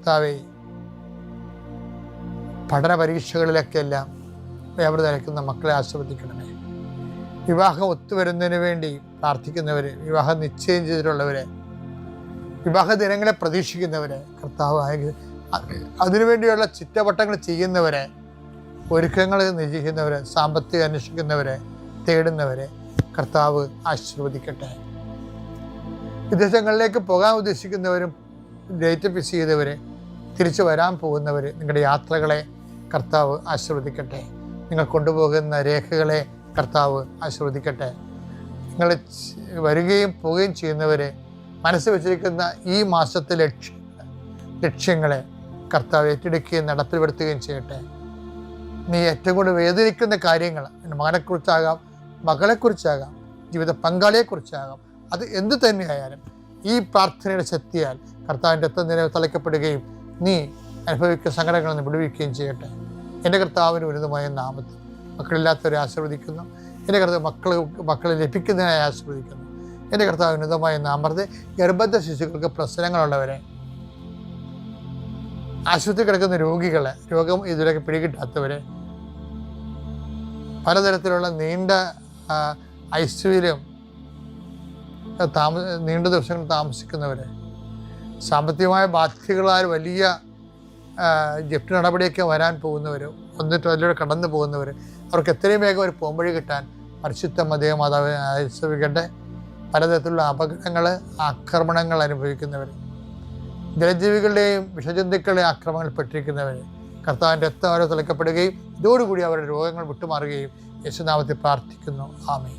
കർത്താവെ പഠന പരീക്ഷകളിലൊക്കെയെല്ലാം വ്യാപൃത നിൽക്കുന്ന മക്കളെ ആസ്വദിക്കണമേ വിവാഹം ഒത്തുവരുന്നതിന് വേണ്ടി പ്രാർത്ഥിക്കുന്നവർ വിവാഹം നിശ്ചയം ചെയ്തിട്ടുള്ളവർ വിവാഹ ദിനങ്ങളെ പ്രതീക്ഷിക്കുന്നവർ കർത്താവ് അതിനുവേണ്ടിയുള്ള ചുറ്റവട്ടങ്ങൾ ചെയ്യുന്നവർ ഒരുക്കങ്ങൾ നിശ്ചയിക്കുന്നവരെ സാമ്പത്തികം അന്വേഷിക്കുന്നവർ തേടുന്നവരെ കർത്താവ് ആശീർവദിക്കട്ടെ. വിദേശങ്ങളിലേക്ക് പോകാൻ ഉദ്ദേശിക്കുന്നവരും ഡേറ്റ് ഫിക്സ് ചെയ്തവരെ തിരിച്ചു വരാൻ പോകുന്നവർ നിങ്ങളുടെ യാത്രകളെ കർത്താവ് ആശീർവദിക്കട്ടെ. നിങ്ങൾ കൊണ്ടുപോകുന്ന രേഖകളെ കർത്താവ് ആശീർവദിക്കട്ടെ. നിങ്ങൾ വരികയും പോവുകയും ചെയ്യുന്നവരെ മനസ്സ് വെച്ചിരിക്കുന്ന ഈ മാസത്തെ ലക്ഷ്യ ലക്ഷ്യങ്ങളെ കർത്താവ് ഏറ്റെടുക്കുകയും നടപ്പിൽപ്പെടുത്തുകയും ചെയ്യട്ടെ. നീ ഏറ്റവും കൂടുതൽ വേദനിക്കുന്ന കാര്യങ്ങൾ മകനെക്കുറിച്ചാകാം മകളെക്കുറിച്ചാകാം ജീവിത പങ്കാളിയെക്കുറിച്ചാകാം അത് എന്തു തന്നെയായാലും ഈ പ്രാർത്ഥനയുടെ ശക്തിയാൽ കർത്താവിന്റെ എത്ര നിലവിൽ തളയ്ക്കപ്പെടുകയും നീ അനുഭവിക്കുന്ന സങ്കടങ്ങളിൽ നിന്ന് വിടുവിക്കുകയും ചെയ്യട്ടെ. എന്റെ കർത്താവിന് ഉന്നതമായ നാമത്തിൽ മക്കളില്ലാത്തവരെ ആശീർവദിക്കുന്നു. എന്റെ കർത്താവ് മക്കൾ മക്കളെ ലഭിക്കുന്നതിനായി ആശീർവദിക്കുന്നു. എന്റെ കർത്താവ് ഉന്നതമായ നാമത്തെ ഗർഭദ്ധ ശിശുക്കൾക്ക് പ്രശ്നങ്ങളുള്ളവരെ ആശുപത്രി കിടക്കുന്ന രോഗികളെ രോഗം ഇതുവരെയൊക്കെ പിടികിട്ടാത്തവരെ പലതരത്തിലുള്ള നീണ്ട ഐ സിയിലും താമ നീണ്ട ദിവസങ്ങൾ താമസിക്കുന്നവരെ സാമ്പത്തികമായ ബാധ്യതകളാൽ വലിയ ജപ്തി നടപടിയൊക്കെ വരാൻ പോകുന്നവർ ഒന്നിട്ട് അതിലൂടെ കടന്നു പോകുന്നവർ അവർക്ക് എത്രയും വേഗം ഒരു പോംവഴി കിട്ടാൻ പരിശുദ്ധ മതേ മാതാവ് ആശ്രയിക്കട്ടെ പലതരത്തിലുള്ള അപകടങ്ങൾ ആക്രമണങ്ങൾ അനുഭവിക്കുന്നവർ ജലജീവികളുടെയും വിഷജന്തുക്കളുടെയും ആക്രമണങ്ങൾ പെട്ടിരിക്കുന്നവർ കർത്താവിന്റെ രക്തം അവരെ തിളക്കപ്പെടുകയും ഇതോടുകൂടി അവരുടെ രോഗങ്ങൾ വിട്ടുമാറുകയും യേശുനാമത്തെ പ്രാർത്ഥിക്കുന്നു. ആമേ